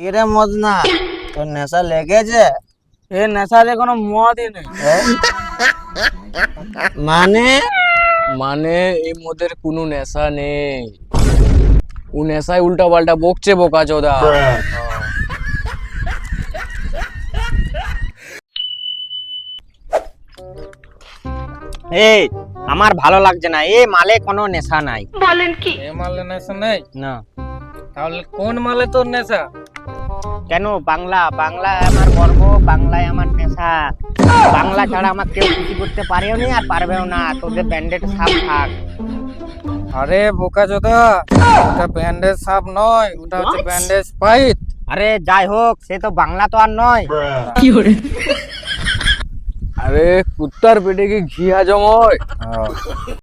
কিরে মজনা? তোর নেশা লেগেছে? এ নেশারে কোনো মদই নেই। মানে? মানে এই মদের কোনো নেশা নেই। ও নেশায় উল্টা পাল্টা বকছে বোকা চোদা। এই আমার ভালো লাগছে না। এই মালে কোনো নেশা নাই। বলেন এ মালে নেশা নেই? না। তাহলে কোন মালে তোর নেশা? কেন? বাংলা বাংলা আমার গর্ব বাংলায় আমার নেশা। বাংলা ছাড়া আমার কেউ কিছু করতে পারেও নি আর পারবেও না। তোদের ব্যান্ডেড সাপ থাক আরে বোকা চোদা ওটা ব্যান্ডেজ সাপ নয় ওটা হচ্ছে ব্যান্ডেজ ফাইট আরে যাই হোক সে তো বাংলা তো আর নয়। আরে কুত্তার পেটে কি ঘি ঘিয়া জময়